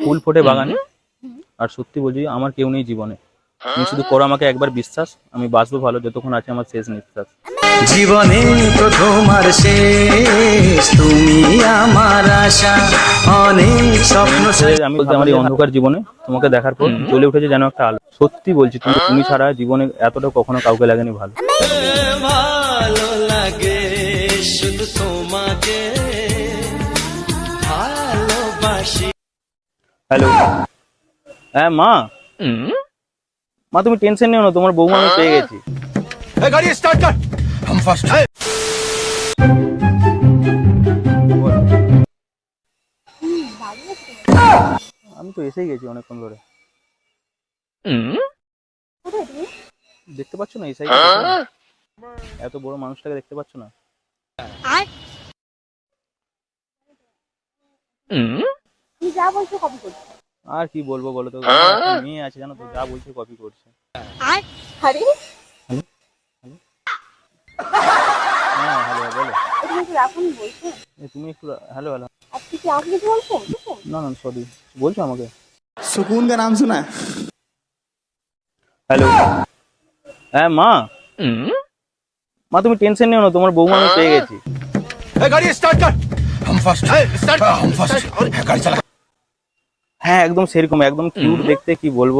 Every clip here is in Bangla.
ফুল ফোটে বাগানে। আর সত্যি বলছি আমার কেউ নেই জীবনে। তুমি শুধু করো আমাকে একবার বিশ্বাস আমি বাঁচবো ভালো যতক্ষণ আছে আমার শেষ নিঃশ্বাস। জীবনে প্রথম আর শেষ তুমি আমার আশা অনেক স্বপ্ন আমি বলতে আমার এই অন্ধকার জীবনে তোমাকে দেখার পর জ্বলে উঠেছে যেন একটা আলো। সত্যি বলছি তুমি তুমি ছাড়া জীবনে এতটা কখনো কাউকে লাগেনি ভালো। ভালো লাগে শুধু তোমাকে। হ্যালো। হ্যাঁ মা। মা তুমি টেনশন নিও না তোমার বৌমা পেয়ে গেছি। গাড়ি স্টার্ট কর। হাম ফার্স্ট আমি তো এসেই গেছি অনেকক্ষণ ধরে। দেখতে পাচ্ছ না এই সাইড এত বড় মানুষটাকে দেখতে পাচ্ছ না? যা বলছো কপি করছ। আর কি বলবো বলো তো একটা মেয়ে আছে জানো তো যা বলছে কপি করছে আরে হ্যাঁ হ্যালো বলো তুমি একটু রাখুন বলছো এ, তুমি একটু হ্যালো হ্যালো আপনি কি আমাকে কিছু বলছেন না না সরি বলছো আমাকে सुकून का नाम सुना है হ্যালো হ্যাঁ মা মা তুমি টেনশন নিও না তোমার বৌমা আমি পেয়ে গেছি गाड़ी स्टार्ट कर हम फर्स्ट है स्टार्ट हम फर्स्ट गाड़ी चला হ্যাঁ একদম সেরকম একদম কিউট দেখতে কি বলব?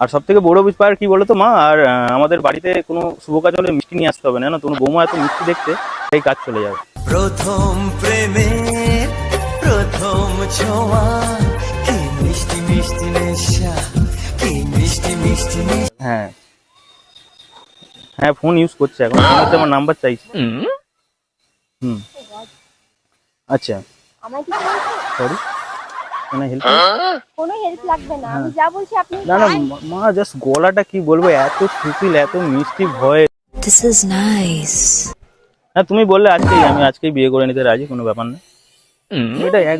আর সব থেকে বড় ব্যাপার কি বলতো মা? আর আমাদের বাড়িতে কোনো শুভ কাজ হলে মিষ্টি নিয়ে আসতে হবে না না? তোমার বৌমা এত মিষ্টি দেখতে সেই কাজ চলে যাবে। প্রথম প্রেমে প্রথম ছোঁয়া কি মিষ্টি মিষ্টি নেশা কি মিষ্টি মিষ্টি হ্যাঁ। হ্যাঁ ফোন ইউজ করছে এখন ফোন আমার নাম্বার চাইছে। হুম। আচ্ছা। আমার সরি মানে হেল্প কোনো হেল্প লাগবে না। আমি যা বলছি আপনি না না মা- জাস্ট গলাটা কি বলব? এত সুশীল এত মিষ্টি ভয়. হ্যাঁ তুমি বললে আজকেই আমি আজকেই বিয়ে করে নিতে রাজি কোনো ব্যাপার না। এটা এক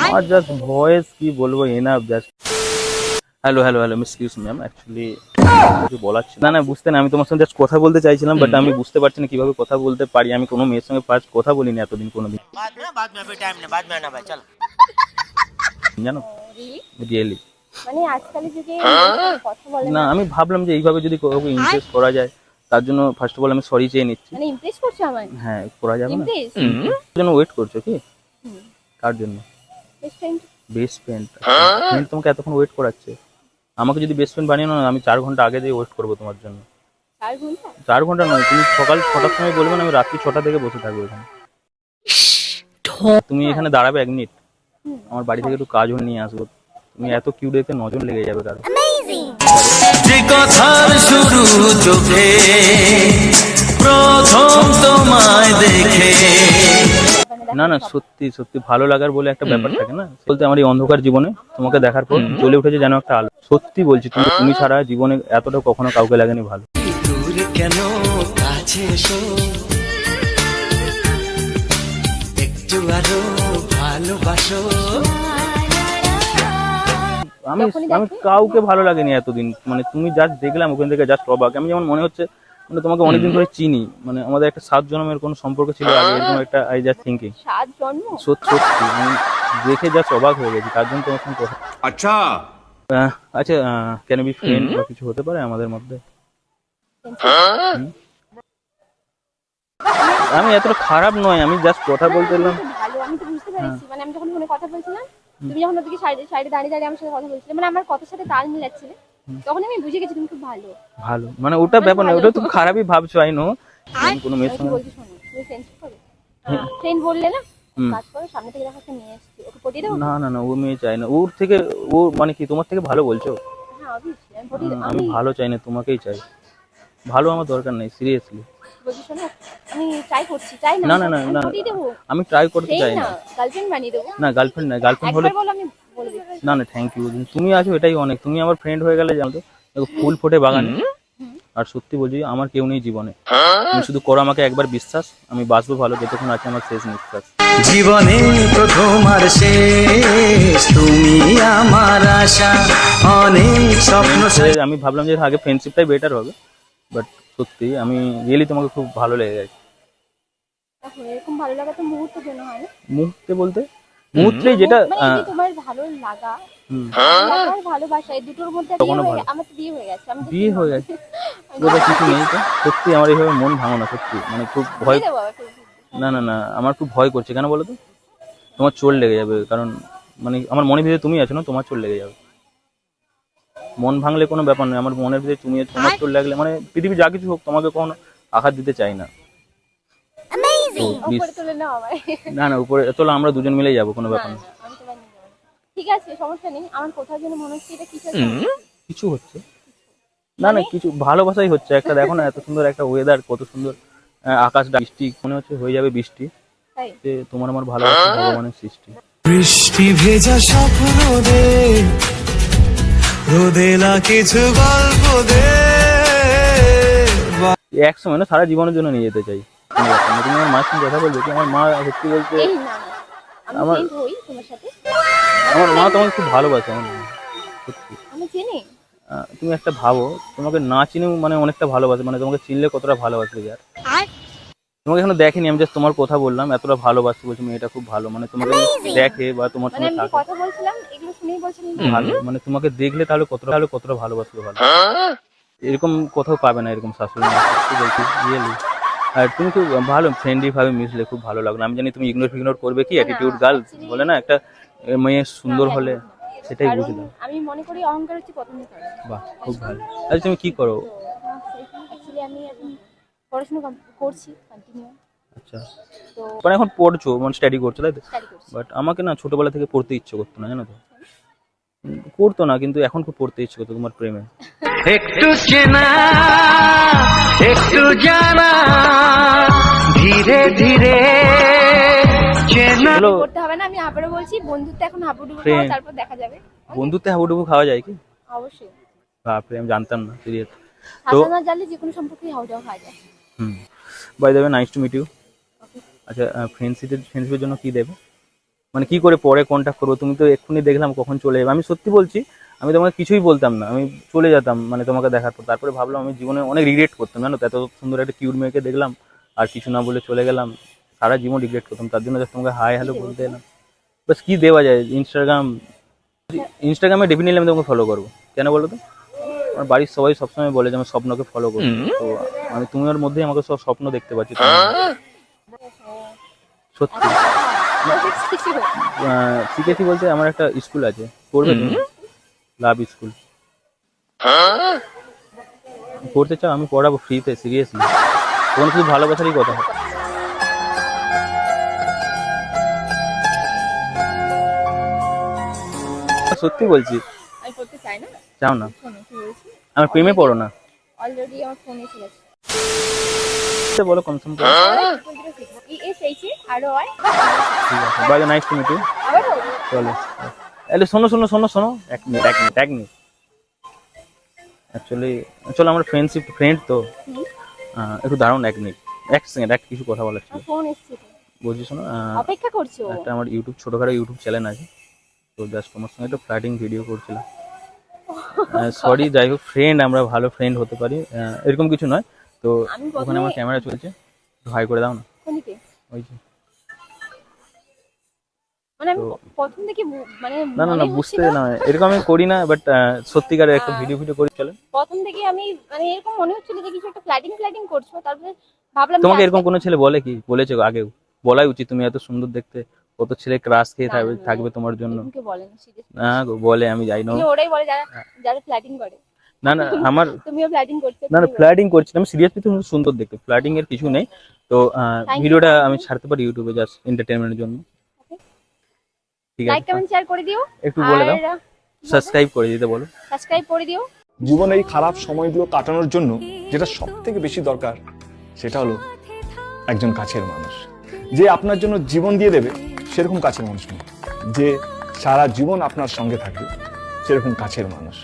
আমার জাস্ট ভয়েস কি বলব enough just hello hello hello excuse ma'am actually কিছু বলার ছিল না। না বুঝতে না আমি তোমার সঙ্গে জাস্ট কথা বলতে চাইছিলাম বাট আমি বুঝতে পারছি না কীভাবে কথা বলতে পারি। আমি কোনো মেয়ের সঙ্গে ফার্স্ট কথা বলিনি এতদিন কোনোদিন। জানো? রিয়েলি মানে যুগে কথা বলে না। আমি ভাবলাম যে এইভাবে যদি কাউকে ইমপ্রেস করা যায় তার জন্য ফার্স্ট অফ অল আমি সরি চেয়ে নিচ্ছি। মানে ইমপ্রেস করছ আমায়? হ্যাঁ করা যাবে না। জন্য ওয়েট করছ কি? কার জন্য? Best friend best friend friend তোমাকে এতক্ষণ ওয়েট করাচ্ছে। আমাকে যদি বেস্ট ফ্রেন্ড বানিয়ে নাও আমি চার ঘণ্টা আগে দিয়ে ওয়েট করব তোমার জন্য। চার ঘণ্টা? নয় তুমি সকাল ছটার সময় বলবে না আমি রাত্রি ছটা থেকে বসে থাকব এখানে। তুমি এখানে দাঁড়াবে এক মিনিট আমার বাড়ি থেকে একটু কাজও নিয়ে আসব। তুমি এত কিউ দেখতে নজর লেগে যাবে কারও। যে কথার শুরু চোখে প্রথম তোমায় দেখে না না সত্যি সত্যি ভালো লাগার বলে একটা ব্যাপার থাকে না? বলতে আমার এই অন্ধকার জীবনে তোমাকে দেখার পর জ্বলে উঠেছে যেন একটা আলো। সত্যি বলছি তুমি তুমি ছাড়া জীবনে এতটা কখনো কাউকে লাগেনি ভালো। কেন কাছে একটু আরও ভালোবাসো। আমি আমি কাউকে ভালো লাগেনি এতদিন। মানে তুমি জাস্ট দেখলাম ওখান থেকে জাস্ট অবাক। আমি যেমন মনে হচ্ছে মানে তোমাকে অনেকদিন ধরে চিনি। মানে আমাদের একটা সাত জন্মের কোনো সম্পর্ক ছিল আগে এরকম একটা আই জাস্ট থিংকিং সাত জন্ম? সত্যি আমি দেখে যা অবাক হয়ে গেছি তার জন্য তোমার সঙ্গে আচ্ছা। আচ্ছা কেন বি ফ্রেন্ড বা কিছু হতে পারে আমাদের মধ্যে? হ্যাঁ? আমি এত খারাপ নয় আমি জাস্ট কথা হ্যাঁ, বলতে এলাম। ভালো আমি তো বুঝতে পেরেছি। হ্যাঁ। মানে আমি যখন ফোনে কথা বলছিলাম তুমি যখন ওদিকে সাইডে সাইডে দাঁড়িয়ে দাঁড়িয়ে আমার সাথে কথা বলছিলে মানে আমার কথার সাথে তাল মিলাচ্ছিলে। তখন আমি বুঝে গেছি তুমি খুব ভালো। ভালো। মানে ওটা ব্যাপার না ওটা তুমি খারাপই ভাবছ আই নো কোনো মেয়ের আমি কি সঙ্গে তুমি ফ্রেন্ডশিপ করো ফ্রেন্ড বললে না কাজ করো সামনে থেকে দেখো একটা মেয়ে এসেছি। ওকে পটিয়ে দেবো? না না না ও মেয়ে চাই না। ওর থেকে ও মানে কি তোমার থেকে ভালো বলছো? হ্যাঁ আমি পটিয়ে আমি আমি ভালো চাই না তোমাকেই চাই। ভালো আমার দরকার নেই সিরিয়াসলি আমি ট্রাই করছি না না, না, না, আমি ট্রাই করতে চাই না গার্লফ্রেন্ড বানিয়ে দেবো। না গার্লফ্রেন্ড না গার্লফ্রেন্ড হলে আমি না না থ্যাংক ইউ তুমি আছো এটাই অনেক। তুমি আমার ফ্রেন্ড হয়ে গেলে জানো তো দেখো ফুল ফোটে বাগানে। আর সত্যি বলছি আমার কেউ নেই জীবনে। তুমি শুধু করো আমাকে একবার বিশ্বাস আমি বাঁচবো ভালো যতক্ষণ আছে আমার শেষ নিঃশ্বাস। জীবনে প্রথম আর শেষ তুমি আমার আশা। অনেক স্বপ্ন আমি ভাবলাম যে আগে ফ্রেন্ডশিপটাই বেটার হবে। বাট সত্যি আমি রিয়েলি তোমাকে খুব ভালো লেগে গেছে এরকম ভালো লাগা তো মুহূর্তের জন্য হয় মুহূর্তে বলতে? মুহূর্তে যেটা মানে তোমার ভালো লাগা। ভালোবাসা এই দুটোর মধ্যে আমার বিয়ে হয়ে গেছে আমি বিয়ে হয়ে গেছে। ওটা কিছু নেই তো। সত্যি আমার এইভাবে মন ভাঙো না সত্যি। মানে খুব ভয়। না না না আমার খুব ভয় করছে। কেন বলো তো? তোমার চোর লেগে যাবে কারণ মানে আমার মনের ভিতরে তুমি আছো না তোমার চোর লেগে যাবে। মন ভাঙলে কোনো ব্যাপার নয় আমার মনের ভিতরে তুমি তোমার চোর লাগলে মানে পৃথিবী যা কিছু হোক তোমাকে কখনো আঘাত দিতে চাই না। তো please, উপরে তুলে নাও আমার না না উপরে চলো আমরা দুজন মিলেই যাব কোনো ব্যাপার না। ঠিক আছে সমস্যা নেই আমার কোথাও যেন মনে হচ্ছে এটা কিছু হচ্ছে। না না কিছু ভালোবাসাই হচ্ছে। একটা দেখো না এত সুন্দর একটা ওয়েদার কত সুন্দর আহ, আকাশটা বৃষ্টি মনে হচ্ছে হয়ে যাবে বৃষ্টি। যে তোমার আমার ভালোবাসা ভগবানের সৃষ্টি। বৃষ্টি ভেজা স্বপ্ন দে রোদেলা কিছু গল্প দে। এক সময় না সারা জীবনের জন্য নিয়ে যেতে চাই। কোনো ব্যাপার না। তুমি আমার মায়ের সঙ্গে কথা বলবে কি আমার মা সত্যি বলতে এই না না আমি আমার- হই তোমার সাথে। আমার মা তোমাকে খুব ভালোবাসে আমার মা। সত্যি। আমি চিনি আহ, তুমি একটা ভাবো তোমাকে না চিনেও মানে অনেকটা ভালোবাসে মানে তোমাকে চিনলে কতটা ভালোবাসবে যার তোমাকে এখনও দেখেনি আমি জাস্ট তোমার কথা বললাম এতটা ভালোবাসতে বলছি মেয়েটা খুব ভালো মানে তোমাকে দেখে বা তোমার মানে সঙ্গে আমি থাকে। কথা বলছিলাম এগুলো শুনেই বলছিলাম ভালো। মানে তোমাকে দেখলে তাহলে কতটা তাহলে কতটা ভালোবাসবে ভালো। এরকম কোথাও পাবে না এরকম শাশুড়ি মা সত্যি বলছি রিয়েলি আর তুমি খুব ভালো ফ্রেন্ডলি ভাবে মিশলে খুব ভালো লাগল। আমি জানি তুমি ইগনোর ফিগনোর করবে কি অ্যাটিটিউড গার্ল actually- বলে না একটা মেয়ে সুন্দর হলে সেটাই বুঝলাম। আমি মনে করি অহংকার হচ্ছে পছন্দ করে বাহ খুব ভালো। আচ্ছা তুমি কি করো? আমি এখন পড়াশোনা করছি কন্টিনিউ আচ্ছা। তো মানে এখন পড়ছো মানে স্টাডি করছ তাই তো? বাট আমাকে না ছোটবেলা থেকে পড়তে ইচ্ছে করতো না জানো তো? করতো না কিন্তু এখন খুব পড়তে ইচ্ছে করতো তোমার প্রেমে। একটু চেনা একটু জানা ধীরে ধীরে চেনা। করতে হবে না আমি আবারও বলছি বন্ধুত্ব এখন হাবুডুবু. খাওয়া তারপর দেখা যাবে। বন্ধুত্বে হাবুডুবু খাওয়া যায় কি? অবশ্যই। বাপরে আমি জানতাম না সিরিয়াস তো না জানলে যে কোনো সম্পর্কে খাওয়া যায়। হুম। বাই দেবে নাইস টু মিট ইউ আচ্ছা ফ্রেন্ডশিপের ফ্রেন্ডশিপের জন্য কি দেবে? মানে কি করে পরে কন্ট্যাক্ট করব? তুমি তো এক্ষুনি দেখলাম কখন চলে যাবে। আমি সত্যি বলছি আমি তোমাকে কিছুই বলতাম না। আমি চলে যেতাম মানে তোমাকে দেখার পর। তারপরে ভাবলাম আমি জীবনে অনেক রিগ্রেট করতাম জানো এত সুন্দর একটা কিউট মেয়েকে দেখলাম আর কিছু না বলে চলে গেলাম। সারা জীবন রিগ্রেট করতাম। তার জন্য তোমাকে হাই হ্যালো বলতে এলাম। বাস কি দেওয়া যায়? ইনস্টাগ্রাম ইনস্টাগ্রামে ডেফিনেটলি আমি তোমাকে ফলো করব। কেন বলো তো? আমার বাড়ির সবাই সবসময় বলে যে আমার স্বপ্নকে ফলো করব। তো আমি তুমি ওর মধ্যেই আমাকে সব স্বপ্ন দেখতে পাচ্ছি। সত্যি। হোক। আহ, শিখেছি বলতে আমার একটা স্কুল আছে। করবে তুমি? লাভ স্কুল করতে চাও আমি পড়াবো ফ্রিতে সিরিয়াসলি তখন শুধু ভালোবাসারই কথা। হয় সত্যি বলছি। আমি করতে চাই না। চাও না? আমার প্রেমে পড়ো না। অলরেডি আমার ফোনে এসে গেছে। ও আর ঠিক আছে bye nice to meet you চলো। তাহলে শোনো শোনো শোনো শোনো। এক মিনিট এক মিনিট এক মিনিট অ্যাকচুয়ালি চলো আমার ফ্রেন্ডশিপ ফ্রেন্ড তো। একটু দাঁড়ান এক মিনিট এক সেকেন্ড এক কিছু কথা বলার ছিল। বলছি শোনো অপেক্ষা করছ? একটা আমার ইউটিউব ছোটখাটো ইউটিউব চ্যানেল আছে। তো জাস্ট তোমার সঙ্গে একটু ফ্লাইটিং ভিডিও করছিলাম। সরি যাই হোক ফ্রেন্ড আমরা ভালো ফ্রেন্ড হতে পারি। এরকম কিছু নয়। তো ওখানে আমার ক্যামেরা চলছে। একটু হাই করে দাও না। কোনদিকে? ওই যে। মানে আমি প্রথম থেকে মানে না না না বুঝতে না। এরকম আমি করি না বাট সত্যিকারের একটা ভিডিও ভিডিও করি চলে প্রথম থেকে আমি মানে এরকম মনে হচ্ছিল যে কিছু একটা ফ্ল্যাটিং ফ্ল্যাটিং করছ তারপরে ভাবলাম তোমাকে এরকম কোনো ছেলে বলে কি? বলেছে আগেও। বলাই উচিত তুমি এত সুন্দর দেখতে কত ছেলে ক্রাশ খেয়ে থাকবে থাকবে তোমার জন্য। বলে না বলে আমি যাই না। ওরাই বলে যারা যারা ফ্ল্যাটিং করে। না না আমার তুমিও ফ্ল্যাটিং করছ না না। ফ্ল্যাটিং করছি আমি সিরিয়াসলি তুমি সুন্দর দেখতে। ফ্ল্যাটিং এর কিছু নেই। তো ভিডিওটা আমি ছাড়তে পারি ইউটিউবে জাস্ট এন্টারটেনমেন্টের জন্য। ঠিক লাইক আছে কমেন্ট শেয়ার করে দিও। একটু বলে দাও। সাবস্ক্রাইব করে দিতে বলো। সাবস্ক্রাইব করে দিও। জীবনে এই খারাপ সময়গুলো কাটানোর জন্য যেটা সব থেকে বেশি দরকার সেটা হলো একজন কাছের মানুষ। যে আপনার জন্য জীবন দিয়ে দেবে সেরকম কাছের মানুষ নয়। যে সারা জীবন আপনার সঙ্গে থাকবে সেরকম কাছের মানুষ।